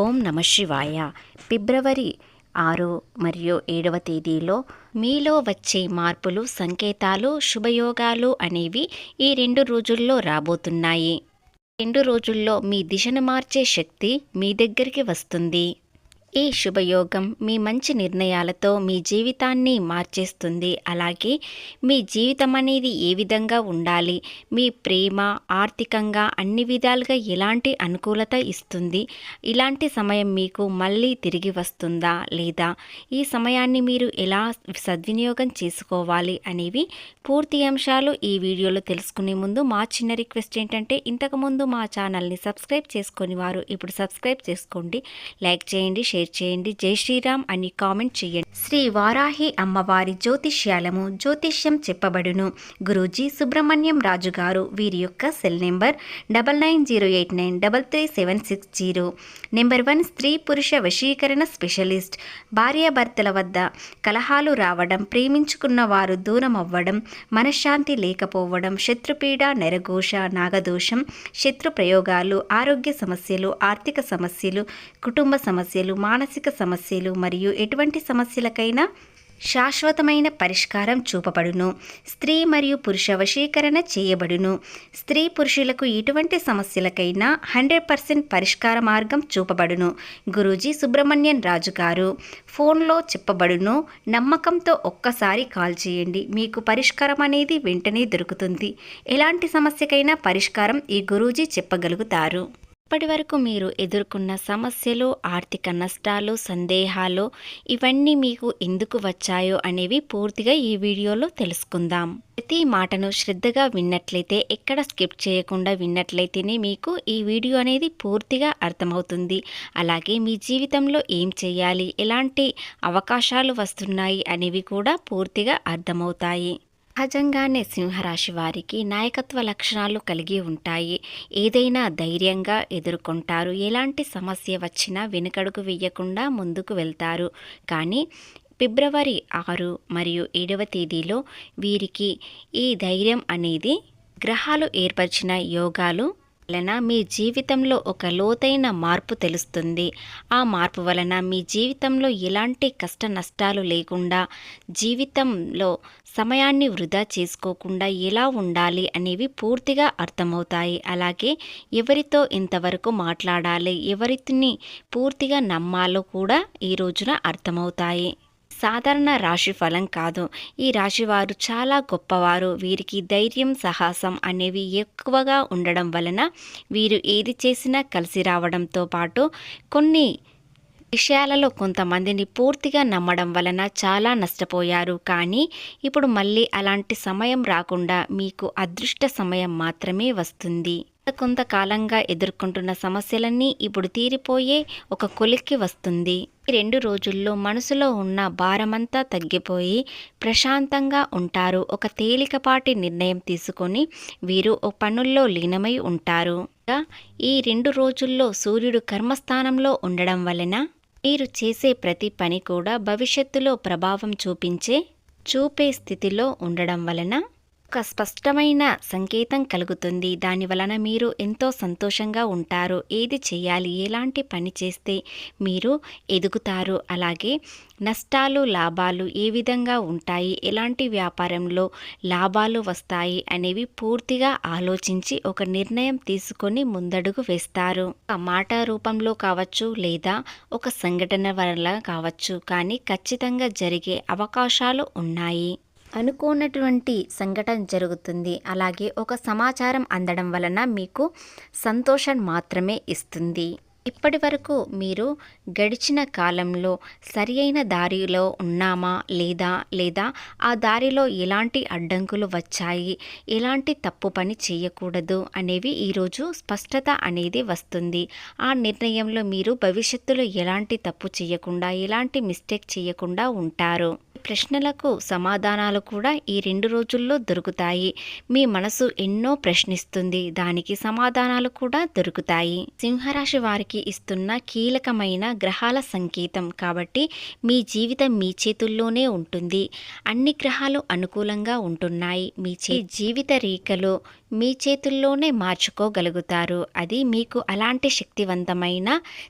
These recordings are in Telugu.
ఓం నమ శివాయ. ఫిబ్రవరి ఆరు మరియు ఏడవ తేదీలో మీలో వచ్చే మార్పులు సంకేతాలు శుభయోగాలు అనేవి ఈ రెండు రోజుల్లో రాబోతున్నాయి. రెండు రోజుల్లో మీ దిశను మార్చే శక్తి మీ దగ్గరికి వస్తుంది. ఈ శుభయోగం మీ మంచి నిర్ణయాలతో మీ జీవితాన్ని మార్చేస్తుంది. అలాగే మీ జీవితం అనేది ఏ విధంగా ఉండాలి? మీ ప్రేమ ఆర్థికంగా అన్ని విధాలుగా ఎలాంటి అనుకూలత ఇస్తుంది? ఇలాంటి సమయం మీకు మళ్ళీ తిరిగి వస్తుందా లేదా? ఈ సమయాన్ని మీరు ఎలా సద్వినియోగం చేసుకోవాలి అనేవి పూర్తి అంశాలు ఈ వీడియోలో తెలుసుకునే ముందు మా చిన్న రిక్వెస్ట్ ఏంటంటే ఇంతకుముందు మా ఛానల్ని సబ్స్క్రైబ్ చేసుకొని వారు ఇప్పుడు సబ్స్క్రైబ్ చేసుకోండి. లైక్ చేయండి షేర్ చేయండి. జై శ్రీరామ్ అని కామెంట్ చేయండి. శ్రీ వారాహి అమ్మవారి జ్యోతిష్యాలము జ్యోతిష్యం చెప్పబడును. గురూజీ సుబ్రహ్మణ్యం రాజు గారు వీరి యొక్క cell number double nine zero eight nine double three seven six zero. Number one స్త్రీ పురుష వశీకరణ స్పెషలిస్ట్. భార్యాభర్తల వద్ద కలహాలు రావడం ప్రేమించుకున్న వారు దూరం అవ్వడం మనశ్శాంతి లేకపోవడం శత్రుపీడ నెరఘోష నాగదోషం శత్రు ప్రయోగాలు ఆరోగ్య సమస్యలు ఆర్థిక సమస్యలు కుటుంబ సమస్యలు మానసిక సమస్యలు మరియు ఎటువంటి సమస్యలకైనా శాశ్వతమైన పరిష్కారం చూపబడును. స్త్రీ మరియు పురుష వశీకరణ చేయబడును. స్త్రీ పురుషులకు ఎటువంటి సమస్యలకైనా హండ్రెడ్ పర్సెంట్ పరిష్కార మార్గం చూపబడును. గురూజీ సుబ్రహ్మణ్యం రాజు గారు ఫోన్లో చెప్పబడును నమ్మకంతో ఒక్కసారి కాల్ చేయండి. మీకు పరిష్కారం అనేది వెంటనే దొరుకుతుంది. ఎలాంటి సమస్యకైనా పరిష్కారం ఈ గురూజీ చెప్పగలుగుతారు. ఇప్పటి వరకు మీరు ఎదుర్కొన్న సమస్యలు ఆర్థిక నష్టాలు సందేహాలు ఇవన్నీ మీకు ఎందుకు వచ్చాయో అనేవి పూర్తిగా ఈ వీడియోలో తెలుసుకుందాం. ప్రతి మాటను శ్రద్ధగా విన్నట్లయితే ఎక్కడ స్కిప్ చేయకుండా విన్నట్లయితేనే మీకు ఈ వీడియో అనేది పూర్తిగా అర్థమవుతుంది. అలాగే మీ జీవితంలో ఏం చేయాలి ఎలాంటి అవకాశాలు వస్తున్నాయి అనేవి కూడా పూర్తిగా అర్థమవుతాయి. సహజంగానే సింహరాశి వారికి నాయకత్వ లక్షణాలు కలిగి ఉంటాయి. ఏదైనా ధైర్యంగా ఎదుర్కొంటారు. ఎలాంటి సమస్య వచ్చినా వెనుకడుగు వేయకుండా ముందుకు వెళ్తారు. కానీ ఫిబ్రవరి ఆరు మరియు ఏడవ తేదీలో వీరికి ఈ ధైర్యం అనేది గ్రహాలు ఏర్పరిచిన యోగాలు వలన మీ జీవితంలో ఒక లోతైన మార్పు తెలుస్తుంది. ఆ మార్పు వలన మీ జీవితంలో ఎలాంటి కష్ట నష్టాలు లేకుండా జీవితంలో సమయాన్ని వృధా చేసుకోకుండా ఎలా ఉండాలి అనేవి పూర్తిగా అర్థమవుతాయి. అలాగే ఎవరితో ఇంతవరకు మాట్లాడాలి ఎవరిని పూర్తిగా నమ్మాలో కూడా ఈ రోజున అర్థమవుతాయి. సాధారణ రాశి ఫలం కాదు. ఈ రాశివారు చాలా గొప్పవారు. వీరికి ధైర్యం సాహసం అనేవి ఎక్కువగా ఉండడం వలన వీరు ఏది చేసినా కలిసి రావడంతో పాటు కొన్ని విషయాలలో కొంతమందిని పూర్తిగా నమ్మడం వలన చాలా నష్టపోయారు. కానీ ఇప్పుడు మళ్ళీ అలాంటి సమయం రాకుండా మీకు అదృష్ట సమయం మాత్రమే వస్తుంది. కొంతకాలంగా ఎదుర్కొంటున్న సమస్యలన్నీ ఇప్పుడు తీరిపోయే ఒక కొలిక్కి వస్తుంది. రెండు రోజుల్లో మనసులో ఉన్న భారమంతా తగ్గిపోయి ప్రశాంతంగా ఉంటారు. ఒక తేలికపాటి నిర్ణయం తీసుకొని వీరు ఓ పనుల్లో లీనమై ఉంటారు. ఈ రెండు రోజుల్లో సూర్యుడు కర్మస్థానంలో ఉండడం వలన మీరు చేసే ప్రతి పని కూడా భవిష్యత్తులో ప్రభావం చూపించే చూపే స్థితిలో ఉండడం వలన ఒక స్పష్టమైన సంకేతం కలుగుతుంది. దాని వలన మీరు ఎంతో సంతోషంగా ఉంటారు. ఏది చేయాలి? ఎలాంటి పని చేస్తే మీరు ఎదుగుతారు? అలాగే నష్టాలు లాభాలు ఏ విధంగా ఉంటాయి? ఎలాంటి వ్యాపారంలో లాభాలు వస్తాయి? అనేవి పూర్తిగా ఆలోచించి ఒక నిర్ణయం తీసుకొని ముందడుగు వేస్తారు. ఒక మాట రూపంలో కావచ్చు లేదా ఒక సంఘటన వల్ల కావచ్చు. కానీ ఖచ్చితంగా జరిగే అవకాశాలు ఉన్నాయి. అనుకోనటువంటి సంఘటన జరుగుతుంది. అలాగే ఒక సమాచారం అందడం వలన మీకు సంతోషం మాత్రమే ఇస్తుంది. ఇప్పటి వరకు మీరు గడిచిన కాలంలో సరి అయిన దారిలో ఉన్నామా? లేదా? లేదా ఆ దారిలో ఎలాంటి అడ్డంకులు వచ్చాయి? ఎలాంటి తప్పు పని చేయకూడదు? అనేవి ఈరోజు స్పష్టత అనేది వస్తుంది. ఆ నిర్ణయంలో మీరు భవిష్యత్తులో ఎలాంటి తప్పు చేయకుండా ఎలాంటి మిస్టేక్ చేయకుండా ఉంటారు. ప్రశ్నలకు సమాధానాలు కూడా ఈ రెండు రోజుల్లో దొరుకుతాయి. మీ మనసు ఎన్నో ప్రశ్నిస్తుంది. దానికి సమాధానాలు కూడా దొరుకుతాయి. సింహరాశి వారికి ఇస్తున్న కీలకమైన గ్రహాల సంకేతం కాబట్టి మీ జీవితం మీ చేతుల్లోనే ఉంటుంది. అన్ని గ్రహాలు అనుకూలంగా ఉంటున్నాయి. మీ చే జీవిత రేఖలో మీ చేతుల్లోనే మార్చుకోగలుగుతారు. అది మీకు అలాంటి శక్తివంతమైన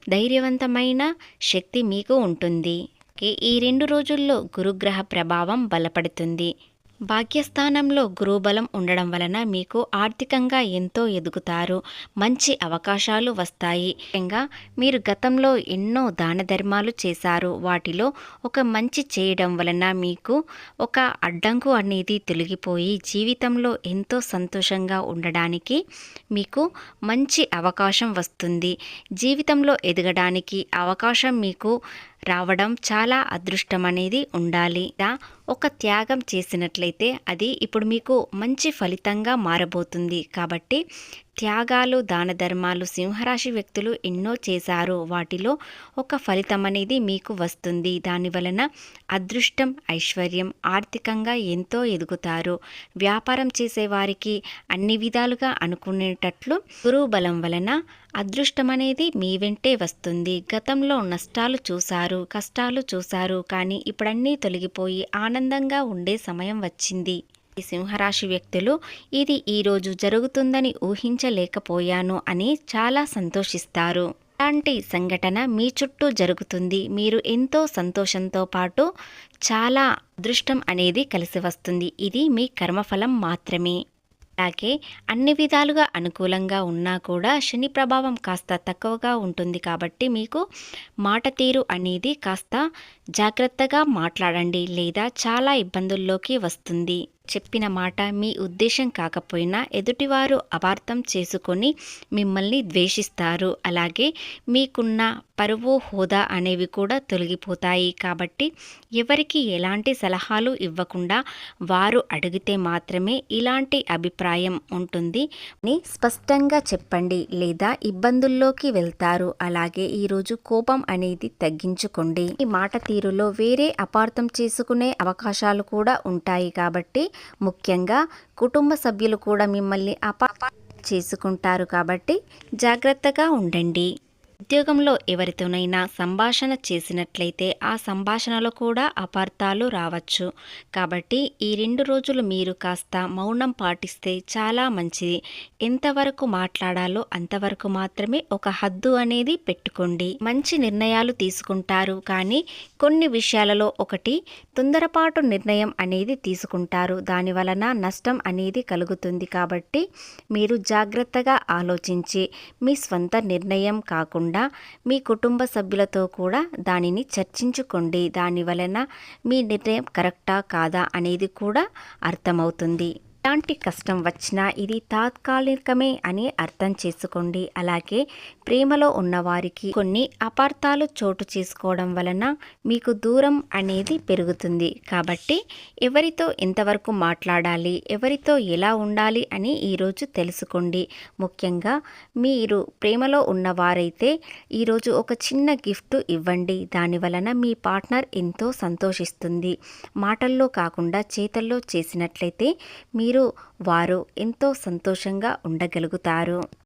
ధైర్యవంతమైన శక్తి మీకు ఉంటుంది. ఈ రెండు రోజుల్లో గురుగ్రహ ప్రభావం బలపడుతుంది. భాగ్యస్థానంలో గురుబలం ఉండడం వలన మీకు ఆర్థికంగా ఎంతో ఎదుగుతారు. మంచి అవకాశాలు వస్తాయి. ముఖ్యంగా మీరు గతంలో ఎన్నో దాన ధర్మాలు చేశారు. వాటిలో ఒక మంచి చేయడం వలన మీకు ఒక అడ్డంకు అనేది తొలగిపోయి జీవితంలో ఎంతో సంతోషంగా ఉండడానికి మీకు మంచి అవకాశం వస్తుంది. జీవితంలో ఎదగడానికి అవకాశం మీకు రావడం చాలా అదృష్టం అనేది ఉండాలి ఒక త్యాగం చేసినట్లయితే అది ఇప్పుడు మీకు మంచి ఫలితంగా మారబోతుంది. కాబట్టి త్యాగాలు దాన ధర్మాలు సింహరాశి వ్యక్తులు ఎన్నో చేశారు. వాటిలో ఒక ఫలితం అనేది మీకు వస్తుంది. దాని వలన అదృష్టం ఐశ్వర్యం ఆర్థికంగా ఎంతో ఎదుగుతారు. వ్యాపారం చేసేవారికి అన్ని విధాలుగా అనుకునేటట్లు గురువు బలం వలన అదృష్టం అనేది మీ వెంటే వస్తుంది. గతంలో నష్టాలు చూశారు కష్టాలు చూశారు కానీ ఇప్పుడన్నీ తొలగిపోయి ఆనందంగా ఉండే సమయం వచ్చింది. సింహరాశి వ్యక్తులు ఇది ఈరోజు జరుగుతుందని ఊహించలేకపోయాను అని చాలా సంతోషిస్తారు. ఇలాంటి సంఘటన మీ చుట్టూ జరుగుతుంది. మీరు ఎంతో సంతోషంతో పాటు చాలా అదృష్టం అనేది కలిసి వస్తుంది. ఇది మీ కర్మఫలం మాత్రమే. అలాగే అన్ని విధాలుగా అనుకూలంగా ఉన్నా కూడా శని ప్రభావం కాస్త తక్కువగా ఉంటుంది కాబట్టి మీకు మాట తీరు అనేది కాస్త జాగ్రత్తగా మాట్లాడండి లేదా చాలా ఇబ్బందుల్లోకి వస్తుంది. చెప్పిన మాట మీ ఉద్దేశం కాకపోయినా ఎదుటివారు అపార్థం చేసుకొని మిమ్మల్ని ద్వేషిస్తారు. అలాగే మీకున్న పరువు హోదా అనేవి కూడా తొలగిపోతాయి. కాబట్టి ఎవరికి ఎలాంటి సలహాలు ఇవ్వకుండా వారు అడిగితే మాత్రమే ఇలాంటి అభిప్రాయం ఉంటుంది. అని స్పష్టంగా చెప్పండి లేదా ఇబ్బందుల్లోకి వెళ్తారు. అలాగే ఈరోజు కోపం అనేది తగ్గించుకోండి. ఈ మాట తీరులో వేరే అపార్థం చేసుకునే అవకాశాలు కూడా ఉంటాయి. కాబట్టి ముఖ్యంగా కుటుంబ సభ్యులు కూడా మిమ్మల్ని అపా చేసుకుంటారు కాబట్టి జాగ్రత్తగా ఉండండి. ఉద్యోగంలో ఎవరితోనైనా సంభాషణ చేసినట్లయితే ఆ సంభాషణలో కూడా అపార్థాలు రావచ్చు. కాబట్టి ఈ రెండు రోజులు మీరు కాస్త మౌనం పాటిస్తే చాలా మంచిది. ఎంతవరకు మాట్లాడాలో అంతవరకు మాత్రమే ఒక హద్దు అనేది పెట్టుకోండి. మంచి నిర్ణయాలు తీసుకుంటారు కానీ కొన్ని విషయాలలో ఒకటి తొందరపాటు నిర్ణయం అనేది తీసుకుంటారు. దాని వలన నష్టం అనేది కలుగుతుంది. కాబట్టి మీరు జాగ్రత్తగా ఆలోచించి మీ స్వంత నిర్ణయం కాకుండా కాకుండా మీ కుటుంబ సభ్యులతో కూడా దానిని చర్చించుకోండి. దాని వలన మీ నిర్ణయం కరెక్టా కాదా అనేది కూడా అర్థమవుతుంది. ఎలాంటి కష్టం వచ్చినా ఇది తాత్కాలికమే అని అర్థం చేసుకోండి. అలాగే ప్రేమలో ఉన్నవారికి కొన్ని అపార్థాలు చోటు చేసుకోవడం వలన మీకు దూరం అనేది పెరుగుతుంది. కాబట్టి ఎవరితో ఎంతవరకు మాట్లాడాలి ఎవరితో ఎలా ఉండాలి అని ఈరోజు తెలుసుకోండి. ముఖ్యంగా మీరు ప్రేమలో ఉన్నవారైతే ఈరోజు ఒక చిన్న గిఫ్ట్ ఇవ్వండి. దాని వలన మీ పార్ట్నర్ ఎంతో సంతోషిస్తుంది. మాటల్లో కాకుండా చేతల్లో చేసినట్లయితే మీరు వారు ఎంతో సంతోషంగా ఉండగలుగుతారు.